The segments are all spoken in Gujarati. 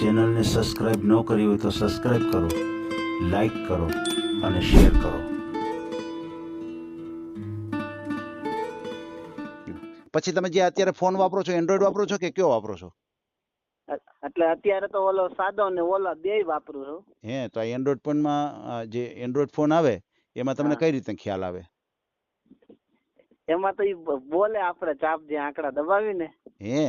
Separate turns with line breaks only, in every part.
ચેનલને સબસ્ક્રાઇબ ન કરી હોય તો સબસ્ક્રાઇબ કરો લાઈક કરો અને શેર કરો.
પછી તમે જે અત્યારે ફોન વાપરો છો એન્ડ્રોઈડ વાપરો છો કે કયો વાપરો છો?
એટલે અત્યારે તો ઓલો સાદો ને ઓલો બે વાપરું છું.
હે તો આ એન્ડ્રોઈડ ફોનમાં જે એન્ડ્રોઈડ ફોન આવે એમાં તમને કઈ રીતે ખ્યાલ આવે?
એમાં તો ઈ બોલે આપણે ચાપ જે આંકડા દબાવીને.
હે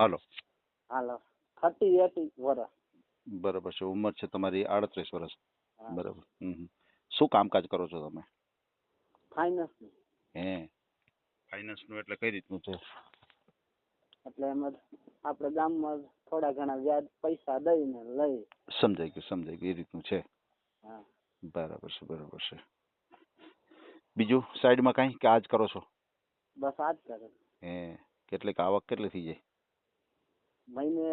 હાલો.
હાલો. થર્ટી એટી વર્ષ.
બરાબર છે ઉંમર છે તમારી આડત્રીસ વર્ષ. બરાબર. શું કામકાજ કરો છો તમે?
ફાઇનાન્સ
હે. ફાઇનાન્સનું એટલે કઈ રીતનું છે?
એટલે એમાં આપણે ગામમાં થોડા ઘણા વ્યાજ પૈસા દઈને લઈ.
સમજાઈ ગયું સમજાઈ ગયું એ રીતનું છે. બરાબર છે બરાબર છે. બીજું સાઈડમાં કાંઈ કે આજ કરો છો?
બસ આ જ કરે.
હે કેટલીક આવક કેટલી થઈ જાય?
મહિને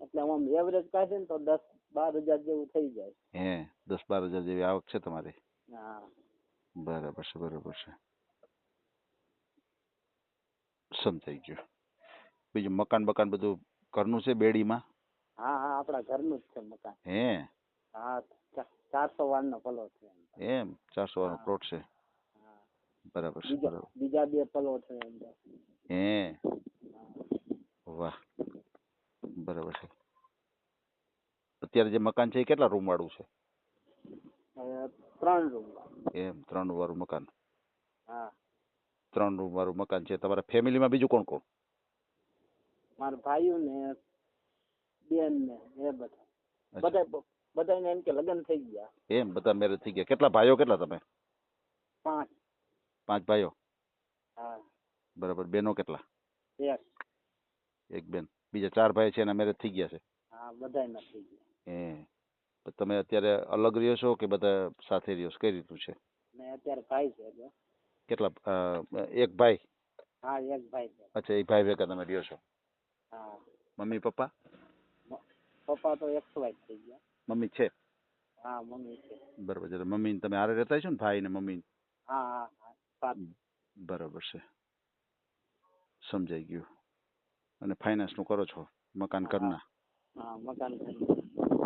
એટલે આમ એવરેજ કાઢે ને તો દસ બાર હજાર જેવું થઈ જાય.
હે દસ બાર હજાર જેવી આવક છે તમારી?
હા.
બરાબર છે બરાબર છે. સમજાઈ ગયું. બીજું મકાન બકાન બધું ઘરનું છે બેડીમાં?
હા હા આપણા ઘરનું જ છે મકાન.
હે?
હા ચારસો વાર નો પ્લોટ છે એમ.
ચારસો
વાળનો.
પ્લોટ છે? બરાબર છે બરાબર.
બીજા બે પ્લોટ છે એમ
હે. વાહ. બરાબર છે. અત્યારે જે મકાન છે એ કેટલા રૂમ વાળું છે?
ત્રણ રૂમ
એમ ત્રણ રૂમ વાળું મકાન.
હા.
ત્રણ રૂમ વાળું મકાન છે. તમારા ફેમિલીમાં બીજું કોણ કોણ?
મારા ભાઈઓ ને બેન ને એ બધા. બધા બધાને એમ કે લગ્ન થઈ ગયા.
એમ બધા મેરેજ થઈ ગયા. કેટલા ભાઈઓ કેટલા તમે?
પાંચ.
પાંચ ભાઈઓ?
હા.
બરાબર. બેનો કેટલા?
એક.
એક બેન. બીજા ચાર ભાઈ છે એના મેરેજ થઈ ગયા છે.
હા બધાય થઈ ગયા.
એ તમે અત્યારે અલગ રહ્યો છો કે બધા સાથે રહ્યો છો? કઈ રીતનું છે?
ને અત્યારે ભાઈ છે
કેટલા એક ભાઈ?
હા એક ભાઈ છે.
અચ્છા એ ભાઈ ભેગા તમે રહ્યો છો?
હા.
Mummy papa?
પપ્પા તો એક્સવાઇઝ થઈ ગયા.
મમ્મી છે?
હા મમ્મી છે.
બરાબર છે મમ્મી તમે હારે રહેતા છો ને ભાઈ ને મમ્મી
હા હા
બરોબર છે. સમજાઈ ગયું. અને ફાઇનાન્સનું કરો છો મકાન. કરના
હા મકાન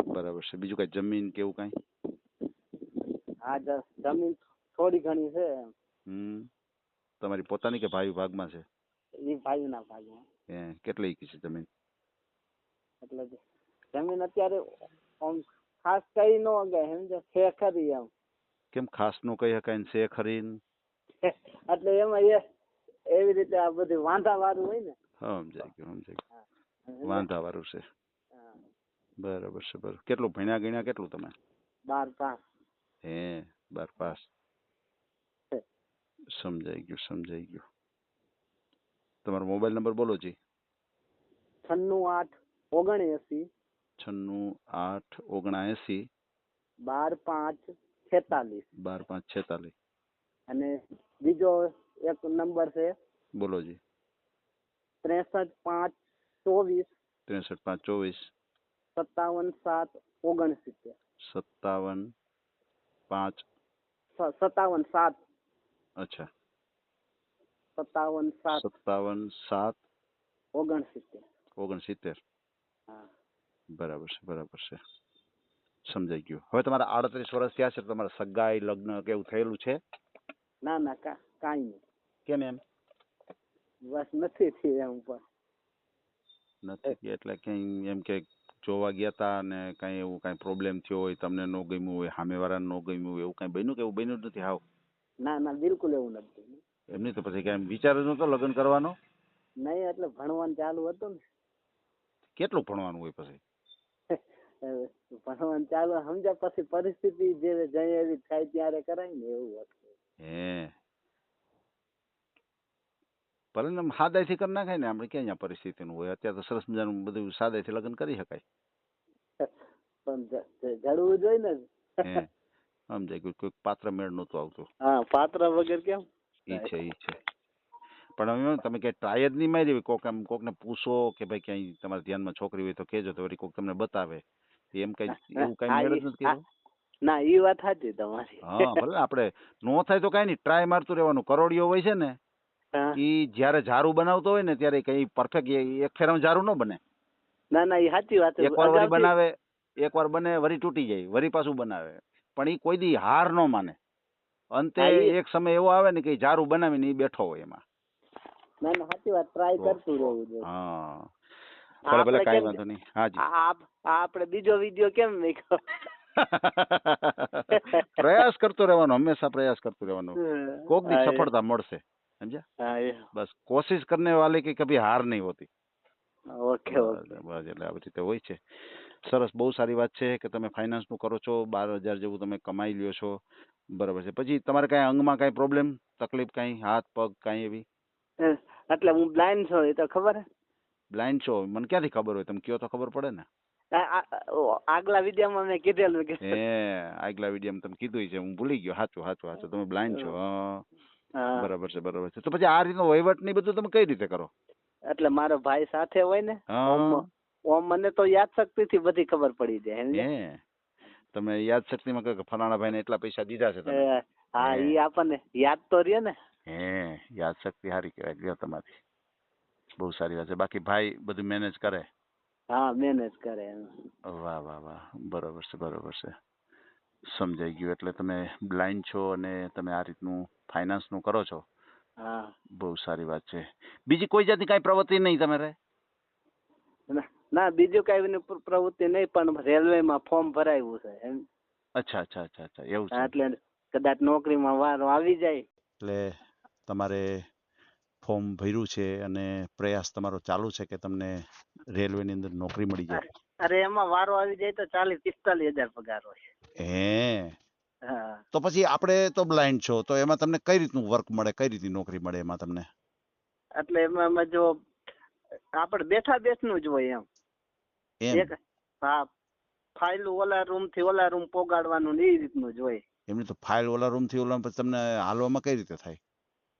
બરાબર છે. બીજું કઈ જમીન કે એવું કઈ?
હા જ- જમીન થોડી ઘણી છે
હમ. તમારી પોતાની કે ભાઈ ભાગમાં છે?
એ ભાઈના ભાગમાં.
એ કેટલી છે જમીન?
એટલે જમીન અત્યારે આમ ખાસ કઈ ન ગયા સમજો છે ખરી એમ.
કેમ ખાસનું કઈ શકાય ને છે ખરી
એટલે એમાં એ એવી રીતે આ બધું વાંધા વાળું હોય ને
હા. સમજાઈ ગયું સમજાઈ ગયું? વાંધા વાળું છે. બરાબર છે બરાબર. કેટલું ભણ્યા ગણ્યા કેટલું તમે?
બાર પાસ.
હે બાર પાસ. સમજાઈ ગયું સમજાઈ ગયું. તમારો મોબાઈલ નંબર બોલો જી.
છન્નું આઠ ઓગણએસી.
છન્નું આઠ ઓગણએસી.
બાર પાંચ છેતાલીસ.
બાર પાંચ છેતાલીસ.
અને બીજો એક નંબર છે
બોલો જી.
ત્રેસઠ પાંચ ચોવીસ
ત્રેસઠ પાંચ ચોવીસ
સત્તાવન સાત ઓગણસિત્તેર.
સત્તાવન પાંચ
સત્તાવન સાત.
અચ્છા.
સત્તાવન સાત
સત્તાવન સાત
ઓગણસિત્તેર.
ઓગણસિત્તેર. બરાબર છે બરાબર છે. સમજાઈ ગયું. હવે તમારા આડત્રીસ વર્ષ થયા છે તમારા સગાઈ લગ્ન કે એવું થયેલું છે?
ના ના કા કાંઈ નહીં.
કેમ એમ?
બસ નથી થઈ એમ પણ.
નથી એટલે કઈ એમ કે જોવા ગયા તા ને કઈ એવું કઈ પ્રોબ્લેમ થયો હોય તમને ન ગમ્યું હોય સામેવાળાને ન ગમ્યું હોય એવું કઈ બન્યું કે એવું બન્યું જ નથી હાવ?
ના ના બિલકુલ એવું નથી
એમ નહીં તો પછી કઈ વિચાર જ નતો લગ્ન કરવાનો?
નહીં એટલે ભણવાનું ચાલુ હતું ને.
કેટલું ભણવાનું હોય પછી?
ભણવાનું ચાલુ સમજ્યા પછી પરિસ્થિતિ જે જઈ એવી થાય ત્યારે કરાય ને એવું હતું.
હે. ભલે ને આમ સાદાઈથી કરી નાખાય ને આપણે ક્યાં પરિસ્થિતિનું હોય? અત્યારે તો સરસ મજાનું બધું સાદાઈથી લગ્ન કરી શકાય.
પણ જડવું જોઈએ ને.
સમજાય ગયું કોઈક પાત્ર મેળ નહોતું આવતું.
હા પાત્ર વગર કેમ?
ઈ છે ઈ છે. પણ હવે તમે કે ટ્રાય જ નહીં મારી કોક એમ કોકને પૂછો કે ભાઈ ક્યાંય તમારા ધ્યાનમાં છોકરી હોય તો કહેજો તો વળી કોક તમને બતાવે. એમ કઈ એવું કઈ મેળ જ નથી
ના એ વાત સાચી તમારી.
હા ભલે આપણે નો થાય તો કઈ નહીં ટ્રાય મારતું રહેવાનું. કરોડિયો હોય છે ને. ઈ જ્યારે ઝાડુ બનાવતો હોય ને ત્યારે કઈ પરફેક્ટ એક ફેરામાં ઝાડુ ન બને.
ના ના એ સાચી વાત
એકવાર
અગાઉથી-
બનાવે એકવાર બને વરી તૂટી જાય વરી પાછું બનાવે. પણ ઈ કોઈ દી હાર ન માને. અંતે એક સમય એવો આવે ને કે ઝારું બનાવીને ઈ બેઠો હોય એમાં.
ના ના સાચી વાત. ટ્રાય કરતું રહેવું જોઈએ.
હા. ભલે ભલે કાંઈ વાંધો નહીં. હાજી
આપણે બીજો વીડિયો કેમ મૂક્યો
પ્રયાસ કરતો રહેવાનો હંમેશા પ્રયાસ કરતો રહેવાનો. કોક દી સફળતા મળશે. સમજ્યા બસ કોશિશ કરને વાલે કે કભી હાર નહીં હોતી
ઓકે ઓકે
બસ એટલે આવી રીતે હોય છે સરસ બહુ સારી વાત છે કે તમે ફાઇનાન્સનું કરો છો બાર હજાર જેવું તમે કમાઈ લ્યો છો બરાબર છે। પછી તમારે કાંઈ અંગમાં કાંઈ પ્રોબ્લેમ તકલીફ કાંઈ હાથ પગ કાંઈ એવી?
એટલે હું બ્લાઇન્ડ છું એ તો ખબર હે?
બ્લાઇન્ડ છો? મને ક્યાંથી ખબર હોય? તમે કયો તો ખબર પડે ને?
આગલા વિડીયોમાં મેં કીધેલું કે
એ આગલા વિડીયોમાં તમે કીધું છે હું ભૂલી ગયો. સાચું સાચું સાચું તમે બ્લાઇન્ડ છો હા,
હા,
બરાબર છે બરાબર છે. તો પછી આ રીતનો વહીવટ ને બધું તમે કઈ રીતે કરો?
એટલે મારો ભાઈ સાથે હોય ને ઓમ મને તો યાદ શક્તિ થી બધી ખબર પડી જાય
હે. તમે યાદ શક્તિ માં કે ફલાણા ભાઈને એટલા પૈસા દીધા છે તમે.
હા ઈ આપણને યાદ તો રહે ને.
હે યાદ શક્તિ સારી કહેવાય ગયો તમારી. બહુ સારી વાત છે. બાકી ભાઈ બધું મેનેજ કરે?
હા મેનેજ કરે
વાહ વાહ વાહ. બરોબર છે બરોબર છે. સમજાઈ ગયું. એટલે તમે બ્લાઇન્ડ છો અને તમે આ રીતનું ફાઇનાન્સનું નું કરો છો?
હા.
બહુ સારી વાત છે. બીજી કોઈ જાતની કાંઈ પ્રવૃત્તિ નહીં તમારે?
ના- ના બીજું કઈ એની પ્રવૃત્તિ નહીં પણ રેલવે માં ફોર્મ ભરાયું છે એમ.
અચ્છા અચ્છા અચ્છા અચ્છા એવું
હા,
છે.
એટલે કદાચ નોકરીમાં વારો આવી જાય.
એટલે તમારે ફોર્મ ભર્યું છે અને પ્રયાસ તમારો ચાલુ છે કે તમને રેલવેની અંદર નોકરી મળી જાય?
અરે એમાં વારો આવી જાય તો ચાલીસ પિસ્તાલીસ હજાર પગાર હોય.
હે.
હા.
તો પછી આપણે તો બ્લાઇન્ડ છો તો એમાં તમને કઈ રીતનું વર્ક મળે કઈ રીતની નોકરી મળે એમાં તમને?
એટલે એમાં એમાં જો આપણે બેઠા બેઠનું જ હોય એમ.
એમ.
એક હા ફાઇલ ઓલા રૂમથી ઓલા રૂમ પોગાડવાનું ને એ રીતનું જ હોય.
એમની તો ફાઇલ ઓલા રૂમથી ઓલા પછી તમને હાલવામાં કઈ રીતે થાય?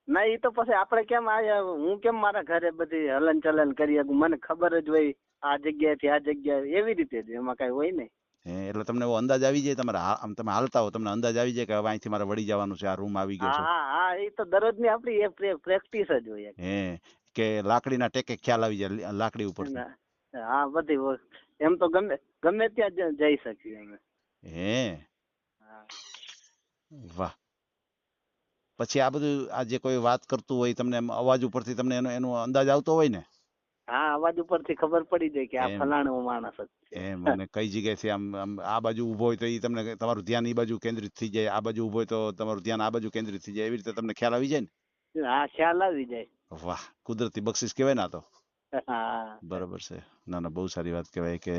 ના એ તો પછી આપણે કેમ આ હું કેમ મારા ઘરે બધી હલન ચલન કરી શકું? મને ખબર જ હોય આ જગ્યાએથી આ જગ્યાએ એવી રીતે જ એમાં કઈ હોય નહીં.
એટલે તમને એવો અંદાજ આવી જાય તમારે આમ તમે હાલતા હો તમને અંદાજ આવી જાય કે હવે અહીંથી મારે વળી જવાનું છે આ રૂમ આવી ગયો છે.
હા હા એ તો દરરોજની આપણી એ પ્રેક્ટિસ જ હોય
હે? કે લાકડીના ટેકે ખ્યાલ આવી જાય લાકડી ઉપર
હા બધી એમ તો ગમે ગમે ત્યાં જઈ શકીએ અમે.
હે? વાહ. પછી આ બધું આ જે કોઈ વાત કરતું હોય તમને અવાજ ઉપરથી તમને એનો એનો અંદાજ આવતો હોય ને?
હા અવાજ ઉપરથી ખબર પડી જાય કે આ ફલાણો માણસ જ છે.
એમ અને કઈ જગ્યાએથી આમ આમ આ બાજુ ઊભો હોય તો એ તમને તમારું ધ્યાન એ બાજુ કેન્દ્રિત થઈ જાય. આ બાજુ ઊભો હોય તો તમારું ધ્યાન આ બાજુ કેન્દ્રિત થઈ જાય. એવી રીતે તમને ખ્યાલ આવી જાય ને?
હા ખ્યાલ આવી જાય.
વાહ કુદરતી બક્ષિસ કહેવાય ને આ તો? બરાબર છે. ના ના બહુ સારી વાત કહેવાય કે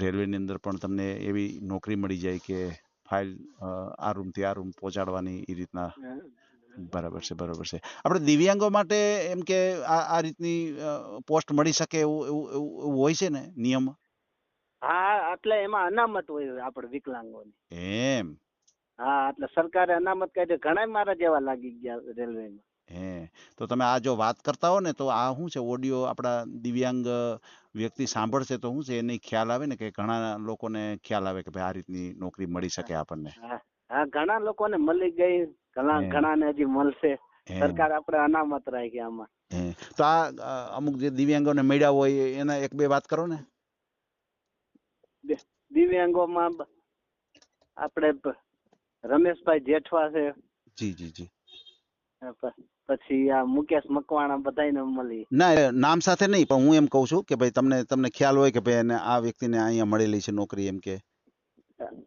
રેલવેની અંદર પણ તમને એવી નોકરી મળી જાય કે ફાઇલ આ રૂમથી આ રૂમ પહોંચાડવાની એ રીતના બરાબર છે બરાબર છે. આપણે દિવ્યાંગો માટે એમ કે આ આ રીતની પોસ્ટ મળી શકે એવું એવું એવું એવું હોય છે ને નિયમ?
હા એટલે એમાં અનામત હોય આપણે વિકલાંગોની.
એમ.
હા એટલે સરકારે અનામત કાઢી ઘણા મારા જેવા લાગી ગયા રેલવેમાં.
હે તો તમે આ જો વાત કરતા હો ને તો આ શું છે? ઓડિયો આપણા દિવ્યાંગ વ્યક્તિ સાંભળશે તો શું છે? એને ખ્યાલ આવે ને કે ઘણા લોકોને ખ્યાલ આવે કે ભાઈ આ રીતની નોકરી મળી શકે આપણને.
હા ઘણા લોકોને મળી ગઈ ઘણા. ઘણાને હજી મળશે. સરકાર આપણે અનામત રાખી આમાં.
તો આ અમુક જે દિવ્યાંગોને મળ્યા હોય એના એક બે વાત કરો ને.
દિવ્યાંગોમાં આપણે રમેશભાઈ જેઠવા છે.
જી જી જી.
પછી આ મુકેશ મકવાણા બધાને મળી.
ના નામ સાથે નહીં પણ હું એમ કહું છું કે ભાઈ તમને તમને ખ્યાલ હોય કે ભાઈ એને આ વ્યક્તિને અહીંયા મળેલી છે નોકરી એમ કે.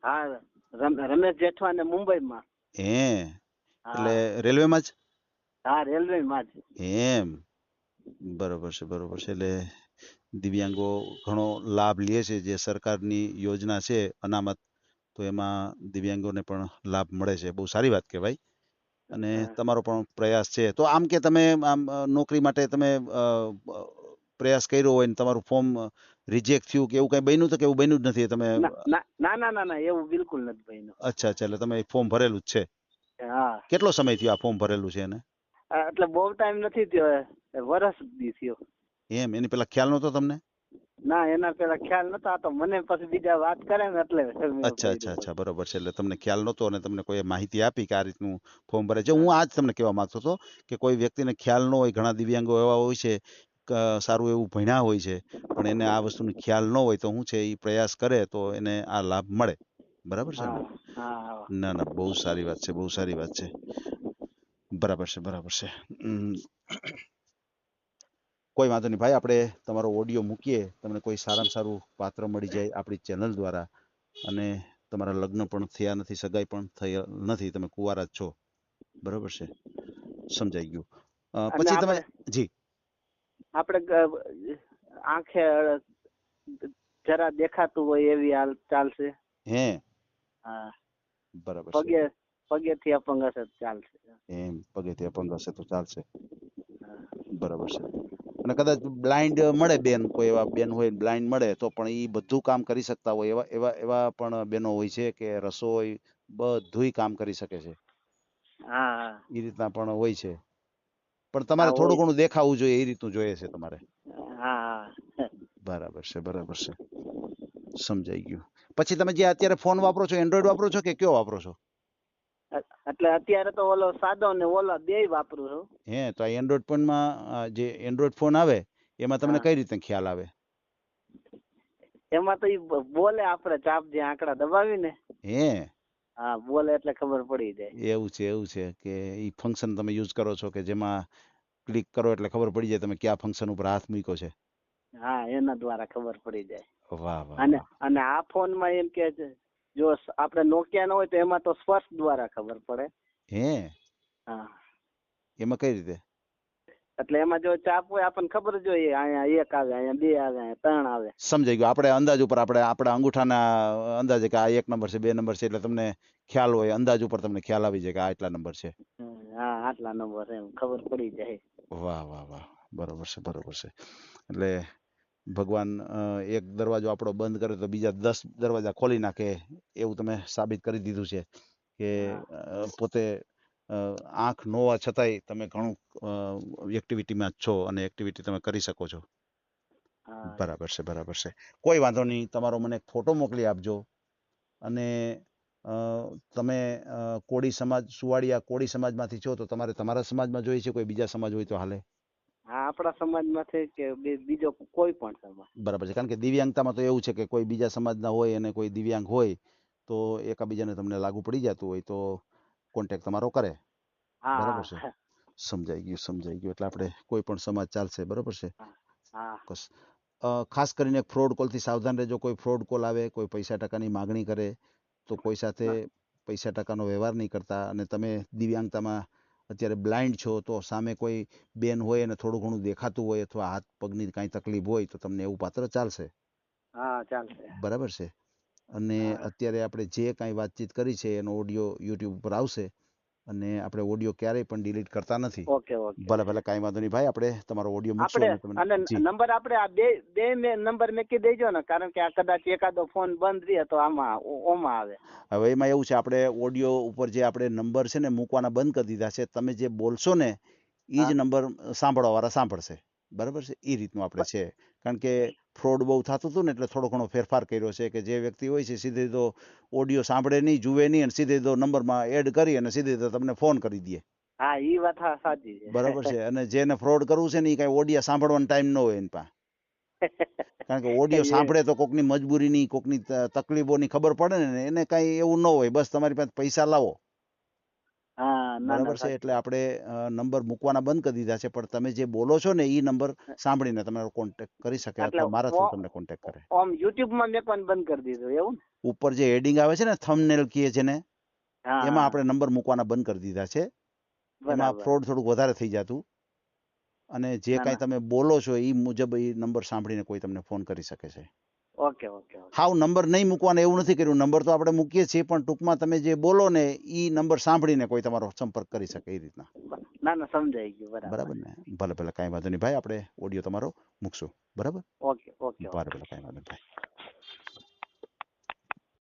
હા રમેશ જેઠવાને મુંબઈમાં.
હા એટલે રેલવેમાં જ?
હા રેલવેમાં જ.
એમ. બરોબર છે બરોબર છે. એટલે દિવ્યાંગો ઘણો લાભ લે છે જે સરકારની યોજના છે અનામત તો એમાં દિવ્યાંગોને પણ લાભ મળે છે. બહુ સારી વાત કહેવાય. અને તમારો પણ પ્રયાસ છે. તો આમ કે તમે આમ નોકરી માટે તમે પ્રયાસ કર્યો હોય ને તમારું ફોર્મ રિજેક્ટ થયું કે એવું કઈ બન્યું તો કે એવું બન્યું જ નથી તમે
ના ના- ના ના એવું બિલકુલ નથી બન્યું.
અચ્છા અચ્છા એટલે તમે ફોર્મ ભરેલું જ છે.
હા.
કેટલો સમય થયો આ ફોર્મ ભરેલું છે એને?
એટલે બહુ ટાઈમ નથી થયો વરસ દી થયો.
એમ એની પેલા ખ્યાલ નતો તમને?
ના એના પેલા ખ્યાલ નતો આ તો મને પછી બીજા વાત કરે ને એટલે
અચ્છા. અચ્છા અચ્છા બરોબર છે એટલે તમને ખ્યાલ નતો અને તમને કોઈ માહિતી આપી કે આ રીતનું ફોર્મ ભરે છે. હું આજ તમને કહેવા માંગતો હતો કે કોઈ વ્યક્તિને ખ્યાલ ન હોય ઘણા દિવ્યાંગો એવા હોય છે સારું એવું ભણ્યા હોય છે પણ એને આ વસ્તુનો ખ્યાલ ન હોય તો શું છે એ પ્રયાસ કરે તો એને આ લાભ મળે. બરાબર છે ને? ના બહુ સારી વાત છે બહુ સારી વાત છે. બરાબર છે બરાબર છે. કોઈ વાંધો નહીં ભાઈ આપણે તમારો ઓડિયો મૂકીએ તમને કોઈ સારામાં સારું પાત્ર મળી જાય આપણી ચેનલ દ્વારા અને તમારા લગ્ન પણ થયા નથી સગાઈ પણ થયા નથી તમે કુવારા જ છો. બરાબર છે? સમજાઈ ગયું. પછી તમે જી.
આપણે આંખે જરા દેખાતું હોય એવી હાલ ચાલશે.
હે?
હા.
બરાબર
પગે પગેથી અપંગ હશે તો ચાલશે.
એમ પગેથી અપંગ હશે તો ચાલશે. બરાબર છે. અને કદાચ બ્લાઇન્ડ મળે બેન કોઈ એવા બેન હોય બ્લાઇન્ડ મળે તો પણ એ બધું કામ કરી શકતા હોય એવા એવા એવા પણ બેનો હોય છે કે રસોઈ બધુંય કામ કરી શકે છે.
હા હા.
એ રીતના પણ હોય છે. પણ તમારે થોડું ઘણું દેખાવું જોઈએ એ રીતનું જોઈએ છે તમારે. બરાબર છે બરાબર છે. સમજાઈ ગયું. પછી તમે જે અત્યારે ફોન વાપરો છો એન્ડ્રોઈડ વાપરો છો કે કયો વાપરો છો?
એટલે અત્યારે તો ઓલો સાદો ને ઓલો બેય વાપરું છું.
હે તો આ એન્ડ્રોઈડ ફોનમાં જે એન્ડ્રોઈડ ફોન આવે એમાં તમને કઈ રીતે ખ્યાલ આવે?
એમાં તો ઈ બોલે આપણે ચાપ જે આંકડા દબાવીને.
હે.
હા બોલે એટલે ખબર પડી જાય.
એવું છે એવું છે કે એ ફંક્શન તમે યુઝ કરો છો કે જેમાં ક્લિક કરો એટલે ખબર પડી જાય તમે કયા ફંક્શન ઉપર હાથ મૂક્યો છે.
હા એના દ્વારા ખબર પડી જાય.
વાહ વાહ
અને અને આ ફોનમાં એમ કે છે જો આપણે નોકિયા નો હોય તો એમાં તો સ્પર્શ દ્વારા ખબર પડે.
હે?
હા.
એમાં કઈ રીતે?
એટલે એમાં જો ચાપ હોય આપણને ખબર જ હોય અહીંયા એક આવે અહીંયા બે આવે અહીંયા ત્રણ આવે.
સમજાઈ ગયું. આપણે અંદાજ ઉપર આપણે આપણા અંગૂઠાના અંદાજે કે આ એક નંબર છે બે નંબર છે એટલે તમને ખ્યાલ હોય અંદાજ ઉપર તમને ખ્યાલ આવી જાય કે આ એટલા નંબર છે.
હા આટલા નંબર એમ ખબર પડી જાય.
વાહ વાહ વાહ. બરોબર છે બરોબર છે. એટલે ભગવાન એક દરવાજો આપણો બંધ કરે તો બીજા દસ દરવાજા ખોલી નાખે એવું તમે સાબિત કરી દીધું છે કે પોતે આંખ ન હોવા છતાંય તમે ઘણું એક્ટિવિટીમાં છો અને એક્ટિવિટી તમે કરી શકો છો. બરાબર છે બરાબર છે. કોઈ વાંધો નહીં તમારો મને ફોટો મોકલી આપજો. અને તમે કોળી સમાજ સુવાડિયા કોળી સમાજમાંથી છો તો તમારે તમારા સમાજમાં જોઈએ છે કોઈ બીજા સમાજ હોય તો હાલે?
હા આપણા સમાજમાંથી કે બીજો કોઈ પણ સમાજ.
બરાબર છે કારણ કે દિવ્યાંગતામાં તો એવું છે કે કોઈ બીજા સમાજના હોય અને કોઈ દિવ્યાંગ હોય તો એકાબીજાને તમને લાગુ પડી જતું હોય તો કોન્ટેક્ટ તમારો કરે. બરાબર છે. સમજાઈ ગયું સમજાઈ ગયું. એટલે આપણે કોઈ પણ સમાજ ચાલશે બરાબર છે? ખાસ કરીને ફ્રોડ કોલથી સાવધાન રહેજો. કોઈ ફ્રોડ કોલ આવે કોઈ પૈસા ટકાની માગણી કરે તો કોઈ સાથે પૈસા ટકાનો વ્યવહાર નહીં કરતા. અને તમે દિવ્યાંગતામાં અત્યારે બ્લાઇન્ડ છો તો સામે કોઈ બેન હોય અને થોડું ઘણું દેખાતું હોય અથવા હાથ પગની કાંઈ તકલીફ હોય તો તમને એવું પાત્ર ચાલશે.
હા ચાલશે.
બરાબર છે? અને અત્યારે આપણે જે કાંઈ વાતચીત કરી છે એનો ઓડિયો યુટ્યુબ ઉપર આવશે અને આપણે ઓડિયો ક્યારેય પણ ડિલીટ કરતા નથી.
Okay okay.
ભલે ભલે કાંઈ વાંધો નહીં. ભાઈ આપણે તમારો ઓડિયો મૂકશું
આપણે
અને
અને
તમને જી.
નંબર આપણે આ બે બે મે નંબર મેકી દેજો ને કારણ કે આ કદાચ એકાદો ફોન બંધ રહે તો આમાં ઓ- ઓમાં આવે.
હવે એમાં એવું છે આપણે ઓડિયો ઉપર જે આપણે નંબર છે ને મૂકવાના બંધ કરી દીધા છે તમે જે બોલશો ને એ જ
હા.
નંબર સાંભળવા વાળા સાંભળશે. બરાબર છે? એ રીતનું આપણે છે. કારણ કે ફ્રોડ બહુ થતું હતું ને એટલે થોડો ઘણો ફેરફાર કર્યો છે કે જે વ્યક્તિ હોય છે સીધે તો ઓડિયો સાંભળે નહીં જુએ નહીં અને સીધે તો નંબરમાં એડ કરી અને સીધે તો તમને ફોન કરી દે.
હા એ વાત સાચી છે.
બરાબર છે. અને જેને ફ્રોડ કરવું છે ને એ કાંઈ ઓડિયા સાંભળવાનો ટાઈમ ન હોય એની પાસે. કારણ કે ઓડિયો સાંભળે તો કોકની મજબૂરીની કોકની તકલીફોની ખબર પડે ને એને કાંઈ એવું ન હોય. બસ તમારી પાસે પૈસા લાવો. બરાબર છે? એટલે આપણે નંબર મૂકવાના બંધ કરી દીધા છે પણ તમે જે બોલો છો ને એ નંબર સાંભળીને તમારો કોન્ટેક્ટ કરી શકે
એટલે
અથવા મારા થ્રુ તમને કોન્ટેક્ટ કરે.
આમ યુટ્યુબમાં મેકવાનું બંધ કરી દીધો એવું
ઉપર જે હેડિંગ આવે છે ને થંબનેલ કીએ છે ને એમાં આપણે નંબર મૂકવાના બંધ કરી દીધા છે. એમાં ફ્રોડ થોડુંક વધારે થઈ જતું. અને જે કાંઈ તમે બોલો છો એ મુજબ એ નંબર સાંભળીને કોઈ તમને ફોન કરી શકે છે.
ઓકે ઓકે
હાવ નંબર નહીં મૂકવાનો એવું નથી કર્યું. નંબર તો આપણે મૂકીએ છીએ પણ ટૂંકમાં તમે જે બોલો ને એ નંબર સાંભળીને કોઈ તમારો સંપર્ક કરી શકે એ રીતના.
ના ના સમજાઈ ગયું બરાબર.
બરાબર ને? ભલે ભલે કાંઈ વાંધો નહીં. ભાઈ આપણે ઓડિયો તમારો મૂકશું. બરાબર?
ઓકે ઓકે
ભલે ભલે કાંઈ વાંધો નહીં. ભાઈ